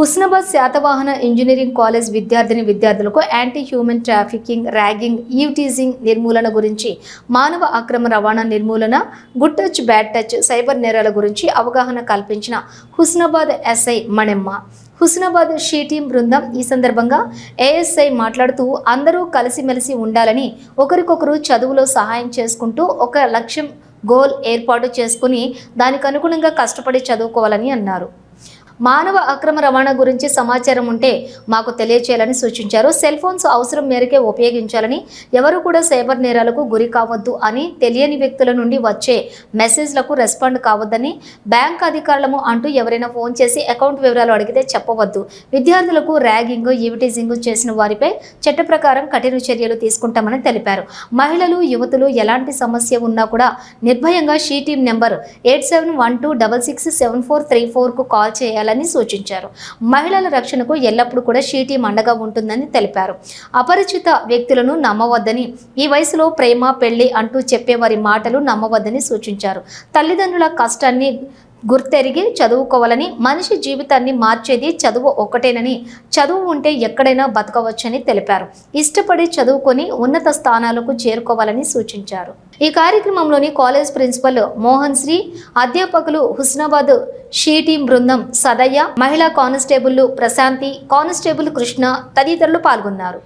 Husnabad Satavahana engineering college విద్యార్థిని విద్యార్థులకు anti human trafficking ragging eve teasing నిర్మూలన గురించి మానవ అక్రమ రవాణా నిర్మూలన good touch bad touch cyber నేరాల గురించి అవగాహన కల్పించిన Husnabad SI Manemma. Husnabad she team బృందం ఈ సందర్భంగా ఏఎస్ఐ మాట్లాడుతూ అందరూ కలిసిమెలిసి ఉండాలని ఒకరికొకరు చదువులో సహాయం చేసుకుంటూ ఒక లక్ష్యం గోల్ ఏర్పాటు చేసుకుని దానికి అనుగుణంగా కష్టపడి చదువుకోవాలని అన్నారు. మానవ అక్రమ రవాణా గురించి సమాచారం ఉంటే మాకు తెలియచేయాలని సూచించారు. సెల్ ఫోన్స్ అవసరం మేరకే ఉపయోగించాలని ఎవరు కూడా సైబర్ నేరాలకు గురి కావద్దు అని తెలియని వ్యక్తుల నుండి వచ్చే మెసేజ్లకు రెస్పాండ్ కావద్దని బ్యాంక్ అధికారులము అంటూ ఎవరైనా ఫోన్ చేసి అకౌంట్ వివరాలు అడిగితే చెప్పవద్దు. విద్యార్థులకు ర్యాగింగ్ ఈవిటీజింగ్ చేసిన వారిపై చట్ట ప్రకారం కఠిన చర్యలు తీసుకుంటామని తెలిపారు. మహిళలు యువతులు ఎలాంటి సమస్య ఉన్నా కూడా నిర్భయంగా she team number eight seven one two double six seven four three fork call చేయాలి ఉండాలని సూచించారు. మహిళల రక్షణకు ఎల్లప్పుడూ కూడా షీటీ మండగా ఉంటుందని తెలిపారు. అపరిచిత వ్యక్తులను నమ్మవద్దని ఈ వయసులో ప్రేమ పెళ్ళి అంటూ చెప్పే వారి మాటలు నమ్మవద్దని సూచించారు. తల్లిదండ్రుల కష్టాన్ని గుర్తెరిగి చదువుకోవాలని మనిషి జీవితాన్ని మార్చేది చదువు ఒకటేనని చదువు ఉంటే ఎక్కడైనా బతకవచ్చని తెలిపారు. ఇష్టపడి చదువుకొని ఉన్నత స్థానాలకు చేరుకోవాలని సూచించారు. ఈ కార్యక్రమంలోని కాలేజ్ ప్రిన్సిపల్ మోహన్ శ్రీ అధ్యాపకులు హుస్నాబాద్ షీటీ బృందం సదయ్య మహిళా కానిస్టేబుల్ ప్రశాంతి కానిస్టేబుల్ కృష్ణ తదితరులు పాల్గొన్నారు.